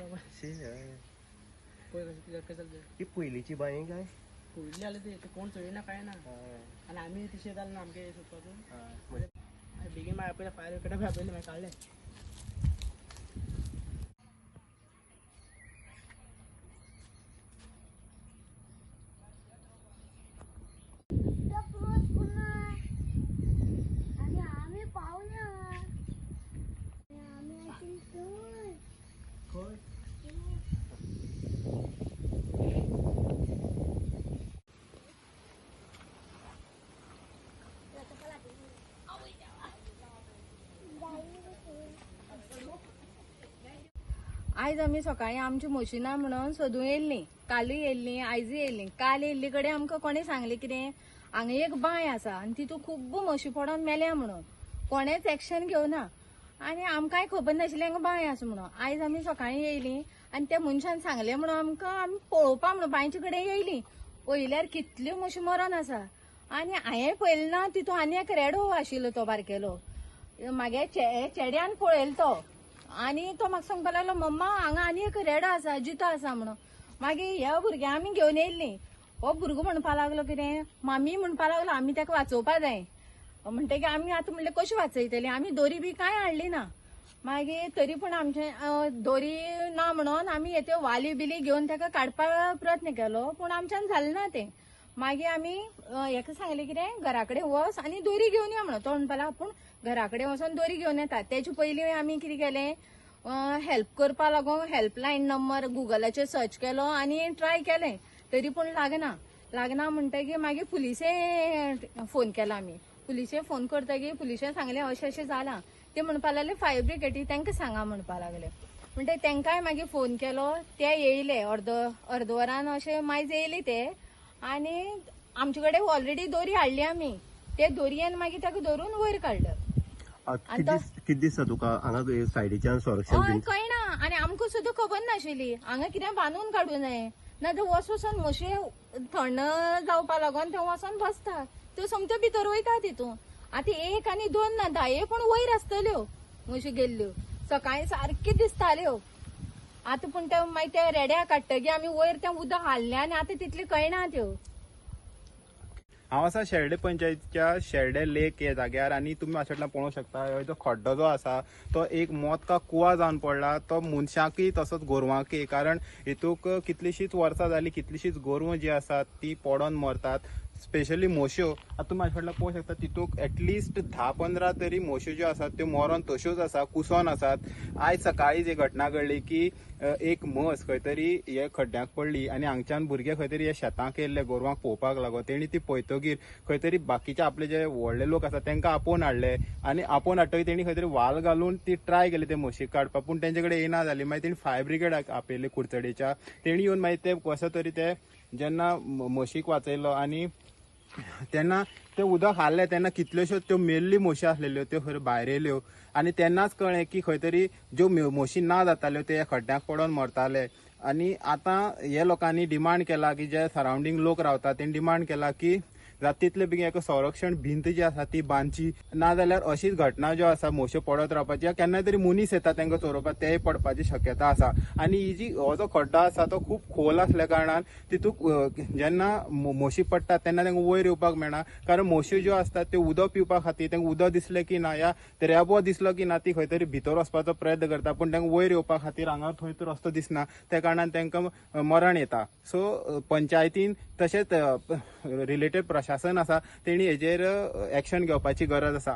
बाबा ही पयलीची बाई काय पयलीं जाल्यार ते ते कोण चोयना काय ना हय, आनी आमी तशें जालें ना. म्हणजे आनी बेगीन मागीर आपयलें फायर काडलें आणि आम्ही पाहुणे आयज आमी सकाळी आमची मशिनां म्हणून सोदूं येयल्लीं कालूय येयल्लीं आयजूय येयल्लीं काल येयल्ली कडेन आमकां कोणें सांगलें कितें? हांगा एक बांय आसा आनी तितू खूब म्हशी पडोन मेल्या म्हणून. कोणेच एक्शन घेवना आनी आमकांय खबर नाशिल्लें हांगा बांय आसा म्हणून. आयज आमी सकाळीं येयलीं आनी त्या मनशान सांगलें म्हणून आमकां आमी पळोवपा म्हणून बांयचे कडेन येयलीं. पळयल्यार कितल्यो म्हशी मरोन आसा. आनी हांयें पळयलें ना तितून आनी एक रेडो आशिल्लो तो बारकेलो. मागे चे चेड्यान पळयलो तो आनी तो म्हाका सांगपाक लागलो मम्मा हांगा आनी एक रेडो आसा जितो आसा म्हणून. मागीर ह्या भुरग्यां आमी घेवन येयल्लीं हो भुरगो म्हणपा लागलो कितें मामी म्हणपा लागलो आमी ताका वाचोवपा जाय. म्हणटकीर आमी आतां म्हणलें कशी वाचयतलीं आमी दोरी बी कांय हाडली ना? मागीर तरी पूण आमचे दोरी ना म्हणून आमी येत्यो वाली बिली घेवन ताका काडपाक प्रयत्न केलो पूण आमच्यान जालें ना तें. मागीर आमी हेका सांगलें कितें घरा कडेन वच आनी दोरी घेवन यो म्हणून. तो म्हणपा लागलो आपूण घरा कडेन वचोन दोरी घेवन येता तेजे पयलीं आमी कितें केलें? हेल्प करपा लागून हेल्पलायन नंबर गुगलाचेर सर्च केलो आनी ट्राय केलें. तरी पूण लागना. लागना म्हणटकीर मागीर पुलिसे फोन केला आमी पुलिशे फोन करतकीर पुलिशेन सांगलें अशें अशें जालां ते म्हणपा लागले फायर ब्रिगेडी तांकां सांगा म्हणपा लागले. म्हणटकीर तांकांय मागीर फोन केलो. ते येयले अर्द अर्द वरान अशें मायज येयले ते. आनी आमचे कडेन ऑलरेडी दोरी हाडली आमी ते दोरयेन मागीर ताका धरून वयर काडलं किती दिसता तुका हांगा सायडीच्यान संरक्षण कळना आनी आमकां सुद्दां खबर नाशिल्ली हांगा कितें बांदून काडूं जाय ना तर वच वचोन म्हशी थंड जावपा लागून थंय वचोन बसता. त्यो सोमत्यो भितर वयता तितून. आतां एक आनी दोन ना धाये पूण वयर आसतल्यो. म्हशी गेल्ल्यो. सकाळी सारक्यो दिसताल्यो. आतां पूण ते मागीर ते रेड्या काडटगीर आमी वयर तें उदक हाडलें आनी आतां तितल्यो कळना त्यो. हांव आसा शेर्डे पंचायतीच्या शेर्डे लेक या जाग्यार आनी तुमी हाचेटल्यान पळोवंक शकता. हो जो खड्डो जो आसा तो एक मोत का कुवा जावन पडला. तो मनशाकय तसोच गोरवांकय कारण हितूक कितलीशींच वर्सां जालीं कितलीशींच गोरवां जी आसात ती पडोन मरतात. स्पेशली मोश्यो आता तुम्ही हाचे फाटल्यान पळोवंक शकता तितूक एटलिस्ट धा पंदरा तरी मोश्यो ज्यो आसात त्यो मोरोन तश्योच आसा कुसोन आसात आयज सकाळी जी घटना घडली की एक म्हस खंय तरी हे खड्ड्याक पडली आनी हांगच्यान भुरगे खंय तरी हे शेतांक येयल्ले गोरवांक पळोवपाक लागून तेणी ती पळयतगीर खंय तरी बाकीचे आपले जे व्हडले लोक आसा तांकां आपोवन हाडले आनी आपोवन हाडटकीर तेणी खंय तरी वाल घालून ती ट्राय केली ते म्हशीक काडपाक पूण तेंचे कडेन येना जाली. मागीर तेणी फायर ब्रिगेडाक आपयले कुडचडेच्या. तेणी येवन मागीर ते कसो तरी ते जेन्ना म्हशीक वाचयलो आनी तेन्ना ते उदक हाडलें तेन्ना कितल्योश्योच त्यो मेल्ली म्हशी आसलेल्यो त्यो खंय भायर येयल्यो आनी तेन्नाच कळ्ळें की खंय तरी ज्यो मोशी ना जाताल्यो ते खड्ड्यांक पडोन मरताले. आनी आतां हे लोकांनी डिमांड केला की जे सरावंडींग लोक रावतात तेणी डिमांड केला की जाता तितले बेगीन एक संरक्षण भिंत जी आसा ती बांदची. नाजाल्यार अशीच घटना ज्यो आसा मोश्यो पडत रावपाची. केन्ना तरी मनीस येता तांकां चोरोवपाक तेय पडपाची शक्यता आसा. आनी ही जी हो जो खड्डो आसा तो खूब खोल आसल्या कारणान तितूक जेन्ना मोशी पडटा तेन्ना तांकां वयर येवपाक मेळना. कारण मोश्यो ज्यो आसतात त्यो उदक पिवपा खातीर तांकां उदक दिसलें की ना या रेबो दिसलो की ना ती खंय तरी भितर वचपाचो प्रयत्न करता पूण तांकां वयर येवपा खातीर हांगा थंय तर रस्तो दिसना. त्या कारणान तांकां मरण येता. सो पंचायतीन तशेंच रिलेटेड प्रशासन आसा तेणी हेजेर एक्शन घेवपाची गरज आसा.